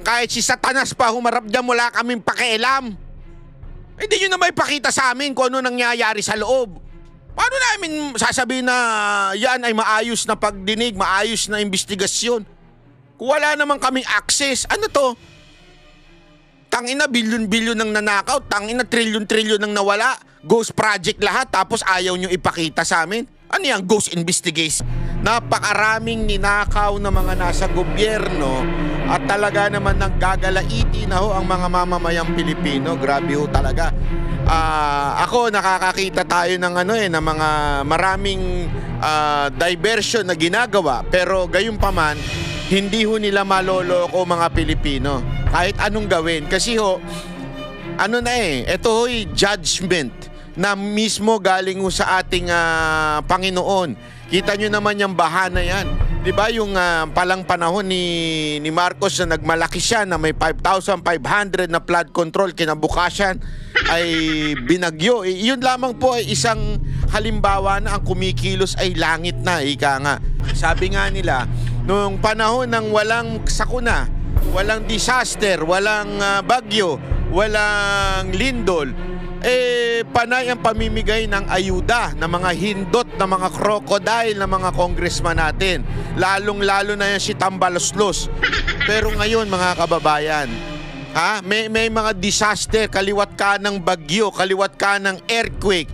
Kahit si Satanas pa humarap dyan, wala kaming pakialam. Hindi nyo na may pakita sa amin kung ano nangyayari sa loob. Paano namin sasabihin na yan ay maayos na pagdinig, maayos na investigasyon? Kung wala naman kaming access, ano to? Tangina, bilyon-bilyon ng nanakaw, tangina, trilyon-trilyon ng nawala. Ghost project lahat, tapos ayaw nyo ipakita sa amin. Ano yan, ghost investigation? Napakaraming ninakaw na mga nasa gobyerno at talaga naman naggagalaiti na ho ang mga mamamayang Pilipino. Grabe ho talaga. Ah, ako nakakakita tayo ng ano eh ng mga maraming ah, diversion na ginagawa pero gayon pa man hindi ho nila maloloko mga Pilipino kahit anong gawin kasi ho ano na eh ito ho'y judgment na mismo galing ho sa ating ah, Panginoon kita nyo naman yung bahana yan di ba yung ah, palang panahon ni, ni Marcos na nagmalaki siya na may 5,500 na flood control kinabukasan ay binagyo. Eh, yun lamang po ay isang halimbawa na ang kumikilos ay langit na, ika nga. Sabi nga nila, noong panahon ng walang sakuna, walang disaster, walang ah, bagyo, walang lindol, eh panay ang pamimigay ng ayuda ng mga hindot na mga crocodile na mga congressman natin. Lalong-lalo na yan si Tambaloslos. Pero ngayon mga kababayan, Ha? May, may mga disaster, kaliwat ka ng bagyo, kaliwat ka ng earthquake.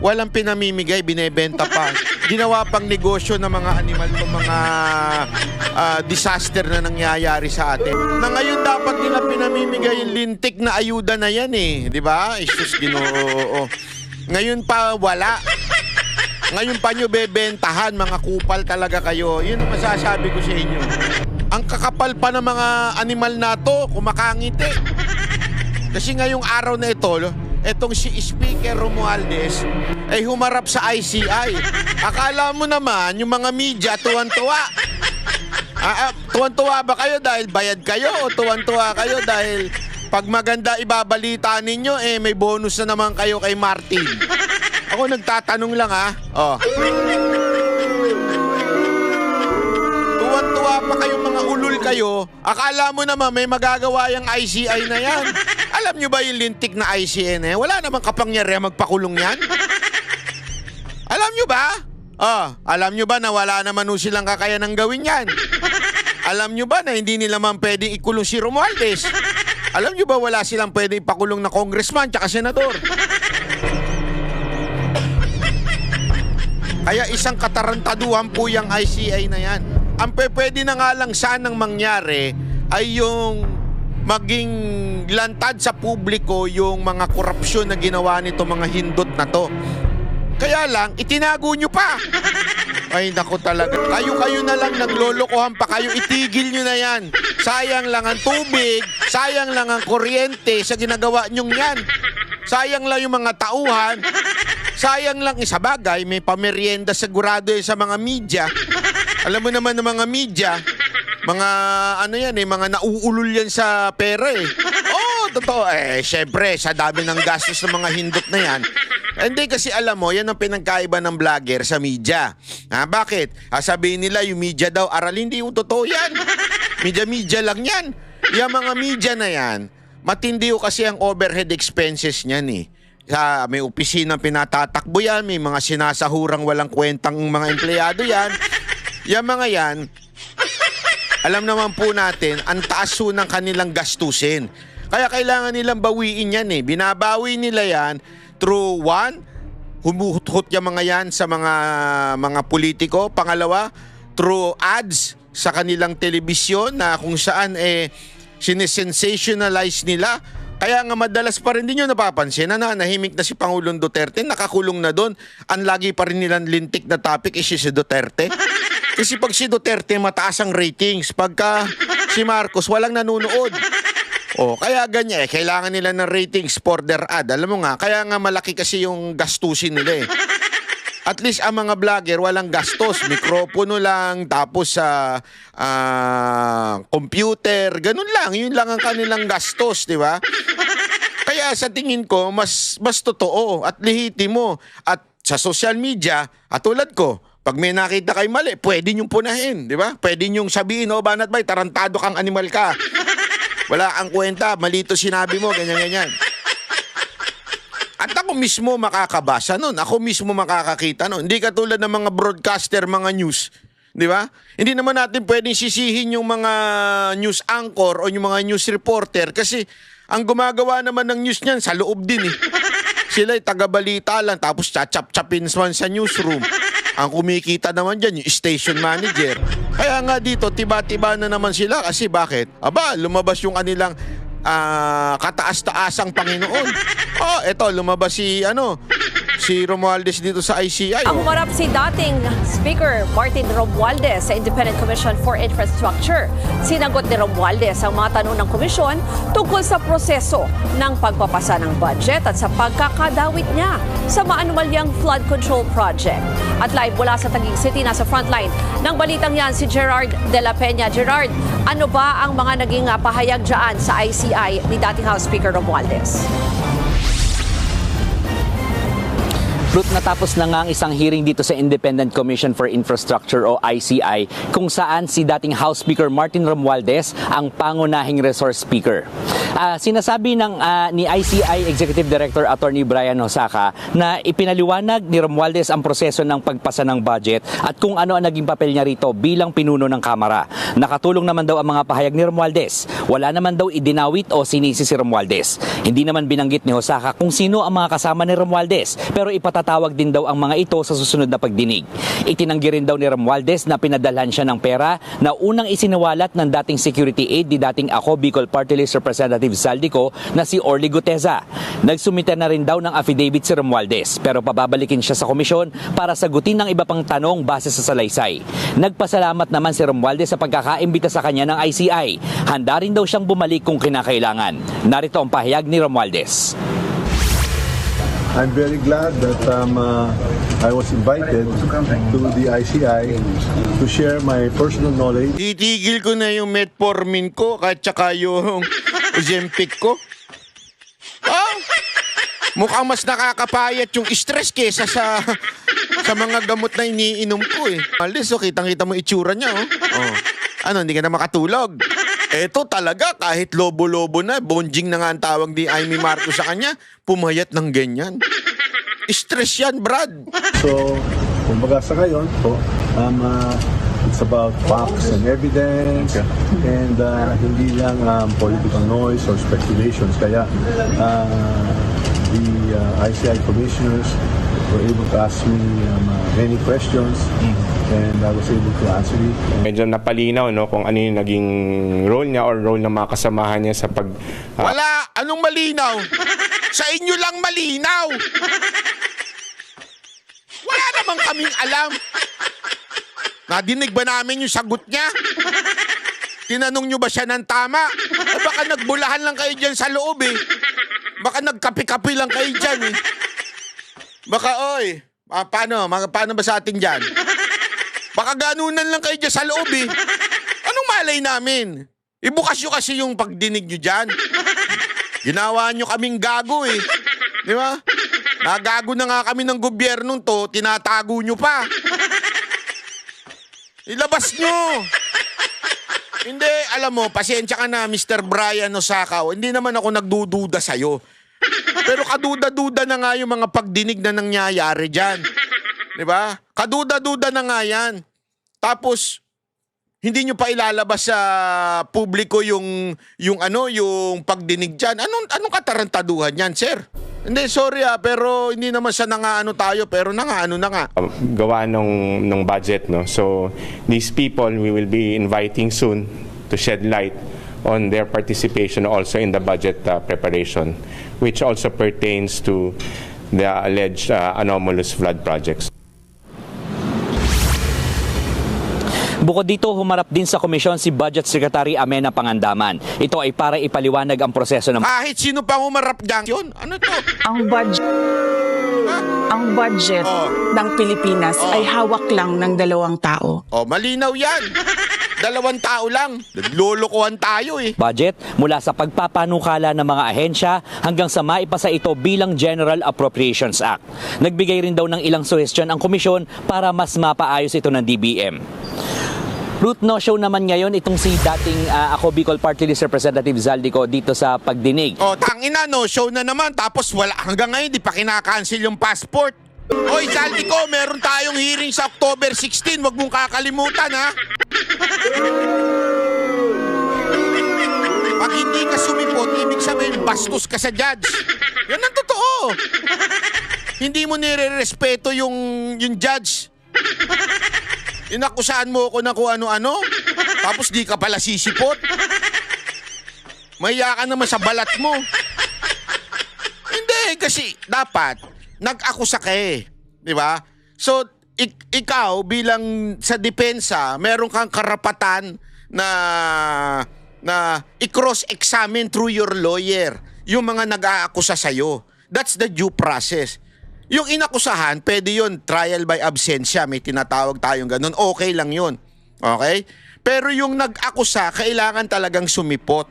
Walang pinamimigay, binebenta pa. Ginawa pang negosyo ng mga animal to mga ah, disaster na nangyayari sa atin. Na ngayon dapat nila pinamimigay yung lintik na ayuda na yan eh. Di ba? Isus ginoo. Ngayon pa wala. Ngayon pa nyo bebentahan, mga kupal talaga kayo. Yun ang masasabi ko sa inyo. Ang kakapal pa ng mga animal na to, kumakangiti. Kasi ngayong araw na ito, etong si Speaker Romualdez ay humarap sa ICI. Akala mo naman, yung mga media tuwan-tuwa. Ah, ah, tuwan-tuwa ba kayo dahil bayad kayo o tuwan-tuwa kayo dahil pag maganda ibabalita ninyo, eh may bonus na naman kayo kay Martin. Ako nagtatanong lang ha. Oh. Tuwan-tuwa pa kayong mga ulul kayo. Akala mo naman may magagawa yung ICI na yan. Alam nyo ba yung lintik na na yan? Wala namang kapangyarihan magpakulong yan. Alam nyo ba? Oh, alam nyo ba na wala naman ho silang kakayanang gawin yan? Alam nyo ba na hindi nila man pwedeng ikulong si Romualdez? Alam nyo ba wala silang pwedeng ipakulong na congressman tsaka senador? Kaya isang katarantaduhan po yung ICI na yan. Ang pwede na nga lang sanang mangyari ay yung maging lantad sa publiko yung mga korupsyon na ginawa nito mga hindot na to. Kaya lang, itinago nyo pa. Ay, naku talaga. Kayo-kayo na lang naglolokohan pa kayo. Itigil nyo na yan. Sayang lang ang tubig, sayang lang ang kuryente sa ginagawa nyong yan. Sayang lang yung mga tauhan. Sayang lang isa bagay, may pamerienda sigurado sa mga media. Alam mo naman ng mga media, mga ano yan eh, mga nauulol yan sa pera eh. Oo, oh, totoo. Eh, syempre, sa dami ng gastos ng mga hindot na yan. Hindi kasi alam mo, yan ang pinagkaiba ng vlogger sa media. Ha, bakit? Ah, sabihin nila yung media daw, aral hindi yung totoo yan. Media-media lang yan. Yung mga media na yan, matindi ko kasi ang overhead expenses niyan eh. Sa, may opisina pinatatakbo yan, may mga sinasahurang walang kwentang mga empleyado yan. Yung mga yan, alam naman po natin, ang taas po ng kanilang gastusin. Kaya kailangan nilang bawiin yan eh. Binabawi nila yan through one, humuhut yung mga yan sa mga mga politiko. Pangalawa, through ads sa kanilang telebisyon na kung saan eh sinesensationalize nila. Kaya nga madalas pa rin din nyo napapansin na nahimik na si Pangulong Duterte, nakakulong na doon. Ang lagi pa rin nilang lintik na topic is si Duterte. Kasi pag si Duterte, mataas ang ratings. Pagka si Marcos, walang nanonood. O, kaya ganyan eh. Kailangan nila ng ratings for their ad. Alam mo nga, kaya nga malaki kasi yung gastusin nila eh. At least ang mga vlogger walang gastos, mikropono lang, tapos sa ah, computer, ganun lang. Yun lang ang kanilang gastos, di ba? Kaya sa tingin ko, mas mas totoo at lehitimo. At sa social media, at tulad ko, pag may nakita kay mali, pwede niyong punahin, di ba? Pwede niyong sabihin, oh, banat bay, tarantado kang animal ka. Wala kang kwenta, malito sinabi mo, ganyan-ganyan. At ako mismo makakabasa nun. Ako mismo makakakita nun. Hindi katulad ng mga broadcaster, mga news. Di ba? Hindi naman natin pwedeng sisihin yung mga news anchor o yung mga news reporter kasi ang gumagawa naman ng news niyan sa loob din eh. Sila'y taga-balita lang tapos chachap-chapin sa newsroom. Ang kumikita naman dyan, yung station manager. Kaya nga dito, tiba-tiba na naman sila kasi bakit? Aba, lumabas yung kanilang ah, kataas-taasang Panginoon. Oh, eto, lumabas si, ano, si Romualdez dito sa ICI. Ang humarap si dating Speaker Martin Romualdez sa Independent Commission for Infrastructure. Sinagot ni Romualdez ang mga tanong ng komisyon tungkol sa proseso ng pagpapasa ng budget at sa pagkakadawit niya sa maanumalyang flood control project. At live mula sa Taguig City, nasa frontline ng balitang yan si Gerard de la Peña. Gerard, ano ba ang mga naging ah, pahayag dyan sa ICI ni dating House Speaker Romualdez? Ruth, natapos na nga ang isang hearing dito sa Independent Commission for Infrastructure o ICI kung saan si dating House Speaker Martin Romualdez ang pangunahing resource speaker. Ah, sinasabi ng ah, ni ICI Executive Director Attorney Brian Hosaka na ipinaliwanag ni Romualdez ang proseso ng pagpasa ng budget at kung ano ang naging papel niya rito bilang pinuno ng Kamara. Nakatulong naman daw ang mga pahayag ni Romualdez. Wala naman daw idinawit o sinisi si Romualdez. Hindi naman binanggit ni Hosaka kung sino ang mga kasama ni Romualdez pero ipatatawag din daw ang mga ito sa susunod na pagdinig. Itinanggi rin daw ni Romualdez na pinadalhan siya ng pera na unang isinawalat ng dating security aide ni dating ako Bicol Party List Representative Saldico na si Orly Guteza. Nagsumite na rin daw ng affidavit si Romualdez pero pababalikin siya sa komisyon para sagutin ng iba pang tanong base sa salaysay. Nagpasalamat naman si Romualdez sa pagkakaimbita sa kanya ng ICI. Handa rin daw siyang bumalik kung kinakailangan. Narito ang pahayag ni Romualdez. I'm very glad that um, uh, I was invited to the ICI to share my personal knowledge Titigil ko na yung metformin ko at saka yung Ozempic ko. Ah, mukhang mas nakakapayat yung stress kesa sa sa mga gamot na iniinom ko eh. Alis, oh, kitang-kita mo itsura niya, oh. oh. Ano, hindi ka na makatulog? Eto talaga, kahit lobo-lobo na, bonjing na nga ang tawag ni Amy Marcos sa kanya, pumayat ng ganyan. Stress yan, Brad. So, kumbaga sa ngayon po, um, uh, it's about facts and evidence and uh, hindi lang um, political noise or speculations. Kaya uh, the uh, ICI commissioners were able to ask me um, uh, many questions and I was able to answer it. medyo napalinaw no kung ano yung naging role niya or role ng mga kasamahan niya sa pag ah, Wala! Anong malinaw? Sa inyo lang malinaw! Wala naman kaming alam. Nadinig ba namin yung sagot niya? Tinanong nyo ba siya ng tama? Eh baka nagbulahan lang kayo dyan sa loob eh. Baka nagkapi-kapi lang kayo dyan eh. Baka oy, ah, paano? Mga, paano ba sa atin dyan? Baka ganunan lang kayo dyan sa loob eh. Anong malay namin? Ibukas nyo kasi yung pagdinig nyo dyan. Ginawa nyo kaming gago eh. Di ba? Nagago na nga kami ng gobyernong to, tinatago nyo pa. Ilabas nyo. Hindi, alam mo, pasensya ka na, Mr. Brian Osakaw. Hindi naman ako nagdududa sa'yo. Pero kaduda-duda na nga yung mga pagdinig na nangyayari dyan. Di ba? Kaduda-duda na nga yan. Tapos, hindi nyo pa ilalabas sa publiko yung yung ano yung pagdinig diyan. Anong anong katarantaduhan yan, sir? Hindi, sorry ah, pero hindi naman sa nangaano tayo, pero nangaano na nga. gawa ng ng budget no so these people we will be inviting soon to shed light on their participation also in the budget uh, preparation which also pertains to the alleged uh, anomalous flood projects Bukod dito, humarap din sa komisyon si Budget Secretary Amena Pangandaman. Ito ay para ipaliwanag ang proseso ng Kahit sino pang umarap dyan. Yun, ano to? ang budget ang budget Oh. ng Pilipinas Oh. ay hawak lang ng dalawang tao. Oh, malinaw yan. Dalawang tao lang. Naglolokohan tayo eh. budget mula sa pagpapanukala ng mga ahensya hanggang sa maipasa ito bilang General Appropriations Act. Nagbigay rin daw ng ilang suhestyon ang komisyon para mas mapaayos ito ng DBM. Ruth, no show naman ngayon itong si dating ah, ako Bicol Party List Representative Zaldico dito sa pagdinig. O, tangina no, show na naman. Tapos wala, hanggang ngayon, di pa kinakancel yung passport. Oy, Zaldi ko, meron tayong hearing sa October 16. Huwag mong kakalimutan, ha? Pag hindi ka sumipot, ibig sabihin, bastos ka sa judge. Yan ang totoo. hindi mo nire-respeto yung, yung judge. Inakusahan mo ako na kung ano-ano. Tapos di ka pala sisipot. Maya ka naman sa balat mo. Hindi, kasi dapat nag-akusa ka eh. Di ba? So, ik- ikaw bilang sa depensa, meron kang karapatan na na i-cross-examine through your lawyer yung mga nag-aakusa sa'yo. That's the due process. Yung inakusahan, pwede yun, trial by absentia, may tinatawag tayong ganun, okay lang yun. Okay? Pero yung nag-akusa, kailangan talagang sumipot.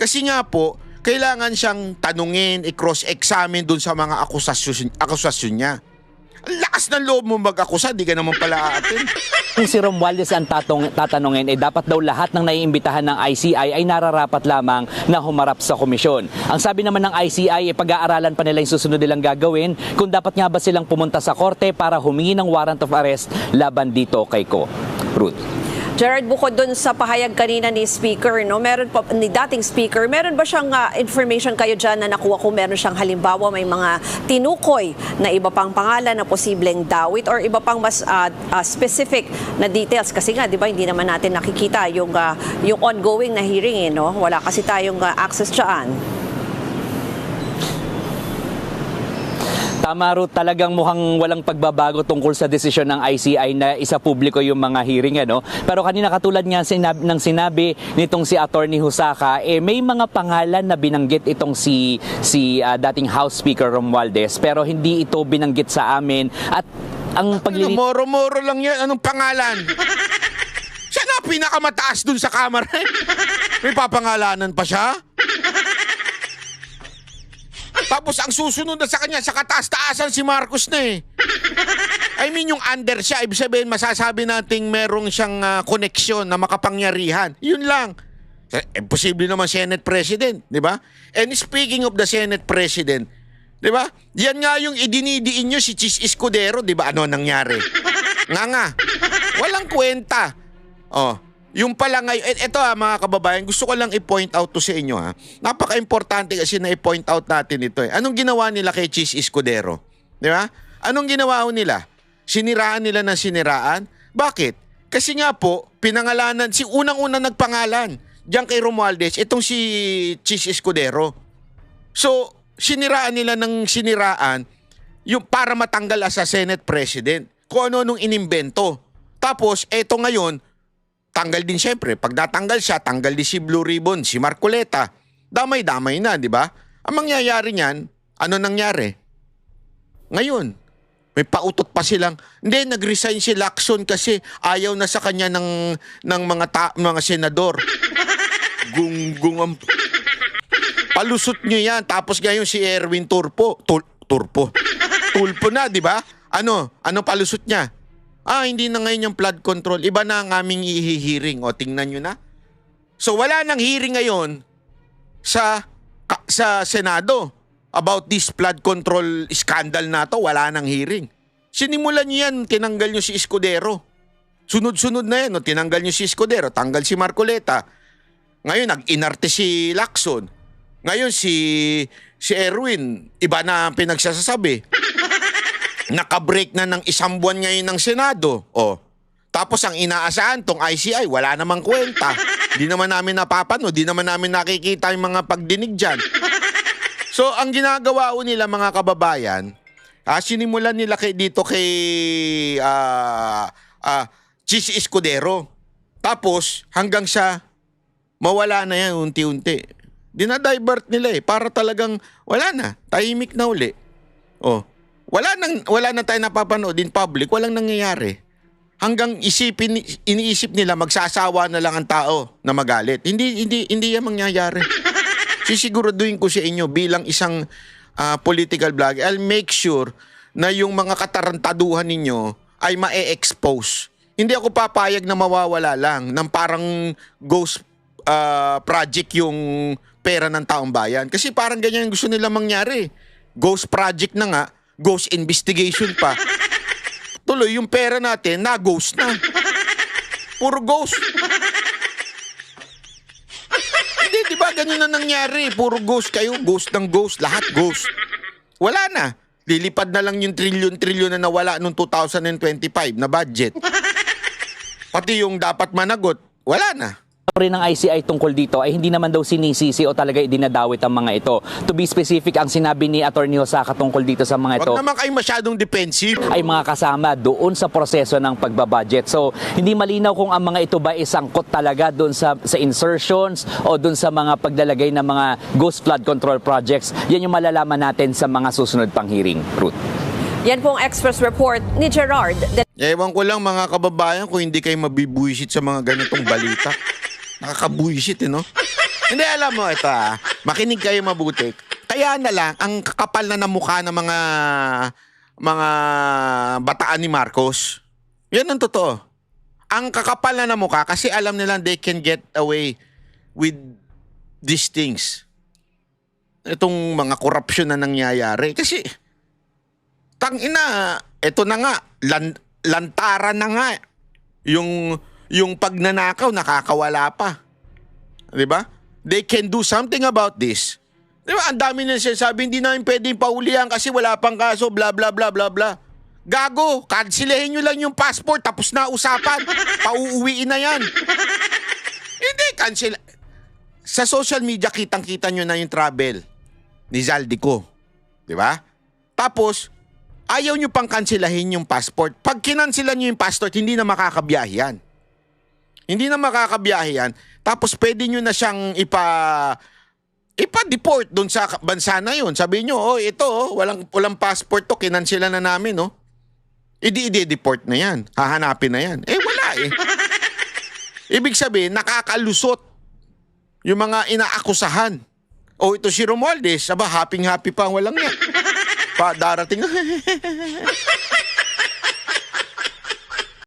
Kasi nga po, kailangan siyang tanungin, i-cross-examine dun sa mga akusasyon, akusasyon niya. Ang lakas ng loob mo mag-akusa, di ka naman pala aatin. Kung si Romualdez ang tatong, tatanungin, eh dapat daw lahat ng naiimbitahan ng ICI ay nararapat lamang na humarap sa komisyon. Ang sabi naman ng ICI, eh, pag-aaralan pa nila yung susunod nilang gagawin kung dapat nga ba silang pumunta sa korte para humingi ng warrant of arrest laban dito kay Ko. Ruth. Gerard, bukod dun sa pahayag kanina ni Speaker, no, meron pa, ni dating Speaker, meron ba siyang ah, information kayo dyan na nakuha kung meron siyang halimbawa may mga tinukoy na iba pang pangalan na posibleng dawit or iba pang mas ah, ah, specific na details? Kasi nga, di ba, hindi naman natin nakikita yung, ah, yung ongoing na hearing, eh, no? Wala kasi tayong ah, access dyan. Tama Ruth, talagang mukhang walang pagbabago tungkol sa desisyon ng ICI na isa publiko yung mga hearing ano. Pero kanina katulad nga sinab- ng sinabi nitong si Attorney Husaka, eh may mga pangalan na binanggit itong si si ah, dating House Speaker Romualdez pero hindi ito binanggit sa amin at ang Ano, paglilito moro-moro lang yan. Anong pangalan? siya na pinakamataas dun sa kamera. May papangalanan pa siya? Tapos ang susunod na sa kanya, sa kataas-taasan si Marcos na eh. I mean, yung under siya, ibig sabihin, masasabi nating merong siyang ah, koneksyon na makapangyarihan. Yun lang. Eh, posible naman Senate President, di ba? And speaking of the Senate President, di ba? Yan nga yung idinidiin nyo si Chis Escudero, di ba? Ano ang nangyari? nga nga. Walang kwenta. Oh, yung pala ngayon, et- eto ha mga kababayan, gusto ko lang i-point out to sa inyo ha. Napaka-importante kasi na i-point out natin ito eh. Anong ginawa nila kay Chis Escudero? Di ba? Anong ginawa nila? Siniraan nila ng siniraan? Bakit? Kasi nga po, pinangalanan, si unang-unang nagpangalan, diyan kay Romualdez, itong si Chis Escudero. So, siniraan nila ng siniraan yung para matanggal as a Senate President. Kung ano nung inimbento. Tapos, eto ngayon, tanggal din siyempre. Pag natanggal siya, tanggal din si Blue Ribbon, si Marcoleta. Damay-damay na, di ba? Ang mangyayari niyan, ano nangyari? Ngayon, may pautot pa silang, hindi, nag-resign si Lacson kasi ayaw na sa kanya ng, ng mga, ta- mga senador. Gunggong ang... Palusot nyo yan. Tapos ngayon si Erwin Turpo. Tul- Turpo. Tulpo na, di ba? Ano? Ano palusot niya? Ah, hindi na ngayon yung flood control. Iba na ang aming ihihiring. O, tingnan nyo na. So, wala nang hearing ngayon sa sa Senado about this flood control scandal na to. Wala nang hearing. Sinimulan nyo yan, tinanggal nyo si Escudero. Sunod-sunod na yan, no? tinanggal nyo si Escudero, tanggal si Marcoleta. Ngayon, nag-inarte si Lacson. Ngayon, si, si Erwin, iba na ang pinagsasasabi. Nakabreak na ng isang buwan ngayon ng Senado. O, tapos ang inaasahan tong ICI, wala namang kwenta. Di naman namin napapano, di naman namin nakikita yung mga pagdinig dyan. So, ang ginagawa nila mga kababayan, ah, sinimulan nila kay, dito kay ah ah, Chis Escudero. Tapos, hanggang sa mawala na yan unti-unti. Dinadivert nila eh, para talagang wala na, tahimik na uli. Oh, wala nang wala na tayo napapanood in public, walang nangyayari. Hanggang isipin iniisip nila magsasawa na lang ang tao na magalit. Hindi hindi hindi yan mangyayari. Sisiguraduhin ko sa inyo bilang isang ah, political vlogger, I'll make sure na yung mga katarantaduhan ninyo ay ma-expose. hindi ako papayag na mawawala lang ng parang ghost ah, project yung pera ng taong bayan. Kasi parang ganyan ang gusto nila mangyari. Ghost project na nga, ghost investigation pa. Tuloy, yung pera natin, na-ghost na. Puro ghost. Hindi, di ba ganyan na nangyari? Puro ghost kayo, ghost ng ghost, lahat ghost. Wala na. Lilipad na lang yung trilyon-trilyon na nawala noong 2025 na budget. Pati yung dapat managot, wala na. Rin ng ICI tungkol dito ay hindi naman daw sinisisi o talaga idinadawit ang mga ito. To be specific, ang sinabi ni Attorney Hosaka tungkol dito sa mga ito Huwag naman kayo masyadong defensive. ay mga kasama doon sa proseso ng pagbabudget. So, hindi malinaw kung ang mga ito ba isangkot talaga doon sa, sa insertions o doon sa mga paglalagay ng mga ghost flood control projects. Yan yung malalaman natin sa mga susunod pang hearing. Ruth. Yan pong express report ni Gerard de Ewan ko lang mga kababayan kung hindi kayo mabibuisit sa mga ganitong balita. Nakakabuisit eh, no? hindi, alam mo, ito ah. Makinig kayo mabuti. Kaya na lang, ang kakapal na ng mukha ng mga mga bataan ni Marcos. Yan ang totoo. Ang kakapal na ng mukha kasi alam nila they can get away with these things. Itong mga korupsyon na nangyayari. Kasi, tang ina, ito na nga, lan, lantaran na nga. Yung, yung pagnanakaw, nakakawala pa. Di ba? They can do something about this. Di ba? Ang dami na sinasabi, hindi namin pwedeng paulihan kasi wala pang kaso, bla bla bla bla bla. Gago, kansilehin nyo lang yung passport, tapos na usapan. Pauuwiin na yan. Hindi, cancel. Sa social media, kitang-kita nyo na yung travel ni Zaldico. Di ba? Tapos, ayaw nyo pang kansilahin yung passport. Pag kinansilan nyo yung passport, hindi na makakabiyahe yan. Hindi na makakabiyahe yan. Tapos pwede nyo na siyang ipa ipa-deport doon sa bansa na yun. Sabi nyo, oh, ito, oh, walang, walang passport to, kinansila na namin, no? Idi deport na yan. Hahanapin na yan. Eh, wala eh. Ibig sabihin, nakakalusot yung mga inaakusahan. O ito si Romualdez, aba, happy-happy pa, walang yan. Pa, darating,